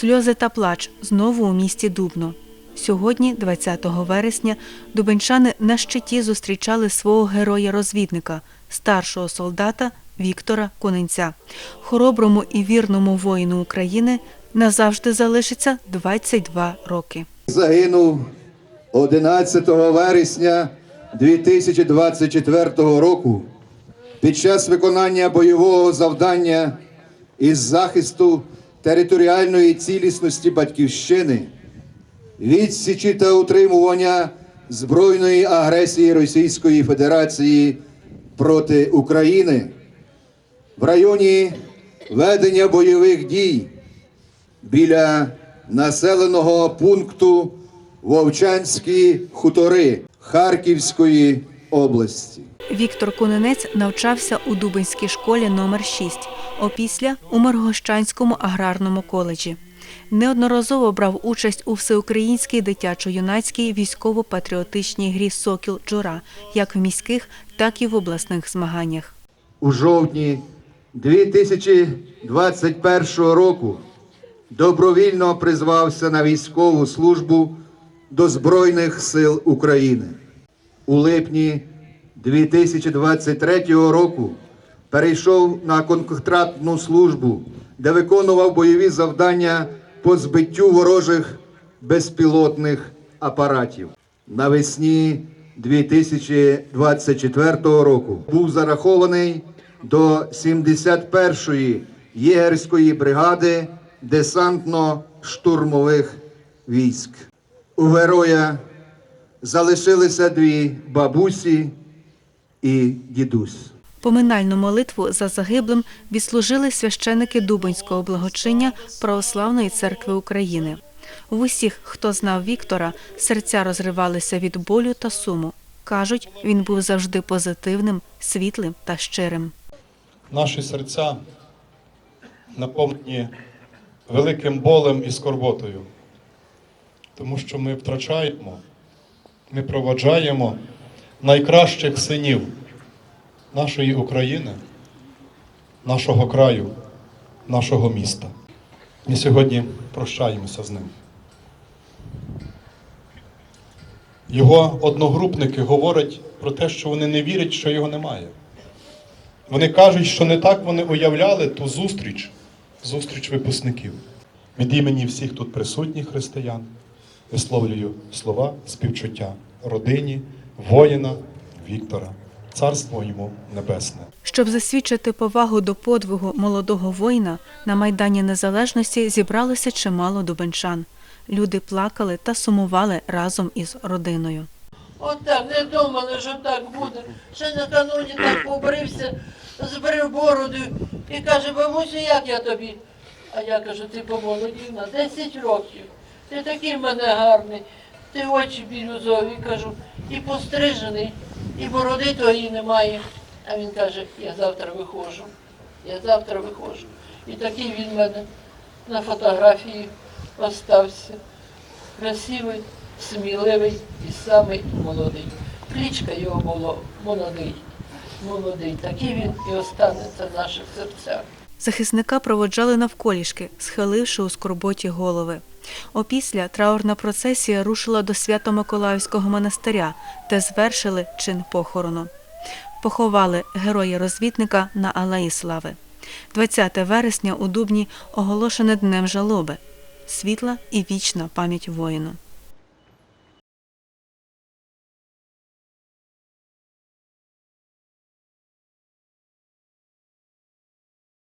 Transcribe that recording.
Сльози та плач знову у місті Дубно. Сьогодні, 20 вересня, дубенчани на щиті зустрічали свого героя-розвідника, старшого солдата Віктора Коненця. Хороброму і вірному воїну України назавжди залишиться 22 роки. загинув 11 вересня 2024 року під час виконання бойового завдання із захисту територіальної цілісності Батьківщини, відсічі та утримування збройної агресії Російської Федерації проти України в районі ведення бойових дій біля населеного пункту Вовчанські хутори Харківської області. Віктор Коненець навчався у Дубинській школі номер 6 опісля у Миргощанському аграрному коледжі. Неодноразово брав участь у всеукраїнській дитячо-юнацькій військово-патріотичній грі Сокіл Джура як в міських, так і в обласних змаганнях. У жовтні 2021 року добровільно призвався на військову службу до Збройних сил України. У липні 2023 року перейшов на контрактну службу, де виконував бойові завдання по збиттю ворожих безпілотних апаратів. Навесні 2024 року був зарахований до 71-ї єгерської бригади десантно-штурмових військ. У героя залишилися дві бабусі і дідусь. Поминальну молитву за загиблим відслужили священики Дубинського благочиння Православної церкви України. В усіх, хто знав Віктора, серця розривалися від болю та суму. Кажуть, він був завжди позитивним, світлим та щирим. Наші серця наповнені великим болем і скорботою, тому що ми втрачаємо, ми проводжаємо найкращих синів нашої України, нашого краю, нашого міста. І сьогодні прощаємося з ним. Його одногрупники говорять про те, що вони не вірять, що його немає. Вони кажуть, що не так вони уявляли ту зустріч, зустріч випускників. Від імені всіх тут присутніх християн висловлюю слова співчуття родині, воїна Віктора, царство йому небесне. Щоб засвідчити повагу до подвигу молодого воїна, на Майдані Незалежності зібралося чимало дубенчан. Люди плакали та сумували разом із родиною. От так, не думали, що так буде. Ще накануні так побрився, збрив бороду і каже, бабусю, як я тобі? А я кажу, ти помолодів на 10 років. Ти такий в мене гарний, ти очі бірюзові, кажу, і пострижений, і бороди твої немає. А він каже, я завтра виходжу, я завтра виходжу. І такий він в мене на фотографії остався. Красивий, сміливий і самий молодий. Клічка його було молодий. Молодий. Такий він і останеться в наших серцях. Захисника проводжали навколішки, схиливши у скорботі голови. Опісля траурна процесія рушила до Свято-Миколаївського монастиря, де звершили чин похорону. Поховали героя-розвідника на Алеї Слави. 20 вересня у Дубні оголошене днем жалоби. Світла і вічна пам'ять воїну.